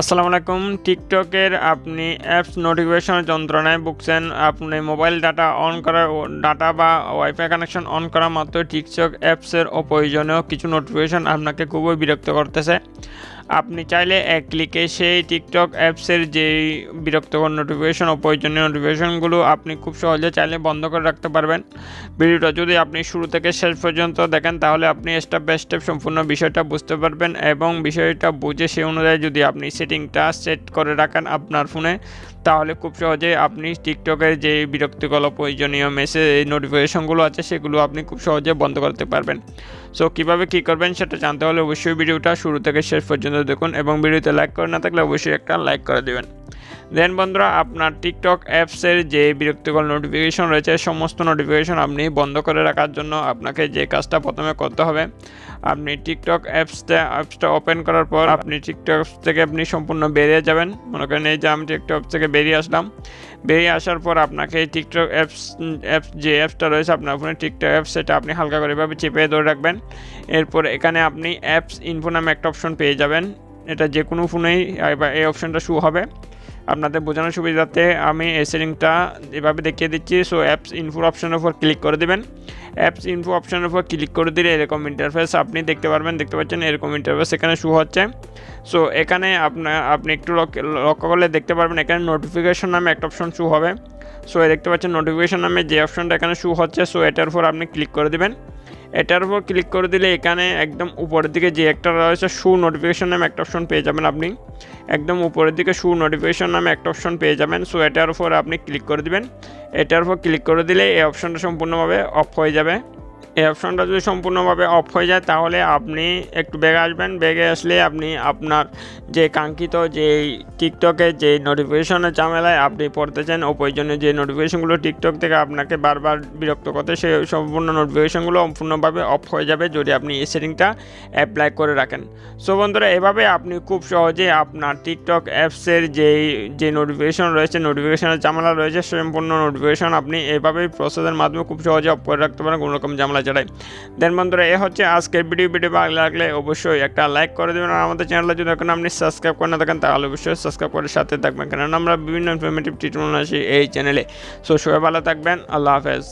আসসালামু আলাইকুম। টিকটকের আপনি অ্যাপস নোটিফিকেশন যন্ত্রণায় ভুগছেন। আপনি মোবাইল ডাটা অন করার ডাটা বা ওয়াইফাই কানেকশন অন করা মাত্র টিকটক অ্যাপসের অপ্রয়োজনীয় কিছু নোটিফিকেশন আপনাকে খুবই বিরক্ত করতেছে। আপনি চাইলে এক ক্লিকে সেই টিকটক অ্যাপসের যেই বিরক্তকর নোটিফিকেশন অপ্রয়োজনীয় নোটিফিকেশনগুলো আপনি খুব সহজে চাইলে বন্ধ করে রাখতে পারবেন। ভিডিওটা যদি আপনি শুরু থেকে শেষ পর্যন্ত দেখেন, তাহলে আপনি স্টেপ বাই স্টেপ সম্পূর্ণ বিষয়টা বুঝতে পারবেন এবং বিষয়টা বুঝে সেই অনুযায়ী যদি আপনি সেটিংটা সেট করে রাখেন আপনার ফোনে তাহলে খুব সহজে আপনি টিকটকের যে বিরক্তিকর, প্রয়োজনীয় মেসেজ নোটিফিকেশনগুলো আছে, সেগুলো আপনি খুব সহজে বন্ধ করতে পারবেন। সো কীভাবে কী করবেন সেটা জানতে হলে অবশ্যই ভিডিওটা শুরু থেকে শেষ পর্যন্ত দেখুন এবং ভিডিওতে লাইক করে না থাকলে অবশ্যই একটা লাইক করে দেবেন। দেন বন্ধুরা, আপনার টিকটক অ্যাপসের যে বিরক্তিকর নোটিফিকেশন রয়েছে, সমস্ত নোটিফিকেশন আপনি বন্ধ করে রাখার জন্য আপনাকে যে কাজটা প্রথমে করতে হবে, আপনি টিকটক অ্যাপসটা অ্যাপসটা ওপেন করার পর আপনি টিকটক থেকে আপনি সম্পূর্ণ বেরিয়ে যাবেন। মনে করেন এই যে আমি টিকটক থেকে বেরিয়ে আসলাম। বেরিয়ে আসার পর আপনাকে টিকটক অ্যাপস অ্যাপস যে অ্যাপসটা রয়েছে আপনার ফোনে টিকটক অ্যাপস সেটা আপনি হালকা করে এভাবে চেপে ধরে রাখবেন। এরপর এখানে আপনি অ্যাপস ইনফো নামে একটা অপশন পেয়ে যাবেন। এটা যে কোনো ফোনেই এই অপশনটা শু হবে। আপনাদের বোঝানোর সুবিধাতে আমি এই সেটিংটা এভাবে দেখিয়ে দিচ্ছি। সো অ্যাপস ইনফোর অপশনের উপর ক্লিক করে দেবেন। অ্যাপস ইনফো অপশনের উপর ক্লিক করে দিলে এরকম ইন্টারফেস আপনি দেখতে পারবেন। দেখতে পাচ্ছেন এরকম ইন্টারফেস এখানে শু হচ্ছে। সো এখানে আপনার আপনি একটু লক্ষ্য করলে দেখতে পারবেন এখানে নোটিফিকেশন নামে একটা অপশন শু হবে। সো দেখতে পাচ্ছেন নোটিফিকেশন নামে যে অপশনটা এখানে শু হচ্ছে সো এটার উপর আপনি ক্লিক করে দেবেন। এটার উপর ক্লিক করে দিলে এখানে একদম উপরের দিকে যে একটা রয়েছে শু নোটিফিকেশন নামে একটা অপশন পেয়ে যাবেন আপনি। একদম উপরের দিকে শু নোটিফিকেশন নামে একটা অপশন পেয়ে যাবেন। সো এটার উপর আপনি ক্লিক করে দিবেন। এটার উপর ক্লিক করে দিলে এই অপশনটা সম্পূর্ণভাবে অফ হয়ে যাবে। এই অপশনটা যদি সম্পূর্ণভাবে অফ হয়ে যায়, তাহলে আপনি একটু বেগে আসবেন। বেগে আসলে আপনি আপনার যে কাঙ্ক্ষিত যে টিকটকে যে নোটিফিকেশনের ঝামেলায় আপনি পড়তে চান প্রয়োজনীয় যে নোটিফিকেশনগুলো টিকটক থেকে আপনাকে বারবার বিরক্ত করতে, সেই সম্পূর্ণ নোটিফিকেশনগুলো সম্পূর্ণভাবে অফ হয়ে যাবে যদি আপনি এই সেটিংটা অ্যাপ্লাই করে রাখেন। সো বন্ধুরা, এভাবে আপনি খুব সহজে আপনার টিকটক অ্যাপসের যেই, যে নোটিফিকেশন রয়েছে নোটিফিকেশনের ঝামেলা রয়েছে, সম্পূর্ণ নোটিফিকেশন আপনি এভাবেই প্রসেসের মাধ্যমে খুব সহজে অফ করে রাখতে পারেন। কোনো রকম ঝামেলা ছাড়াই দেন বন্ধুরা, এ হচ্ছে আজকের ভিডিও। ভিডিও ভালো লাগলে অবশ্যই একটা লাইক করে দেবেন। আর আমাদের চ্যানেলে যদি এখন আপনি সাবস্ক্রাইব করে না থাকেন, তাহলে অবশ্যই সাবস্ক্রাইব করে সাথে থাকবেন। কারণ আমরা বিভিন্ন ইনফরমেটিভ ট্রিটমেন্ট আসি এই চ্যানেলে সো সবাই ভালো থাকবেন। আল্লাহ হাফেজ।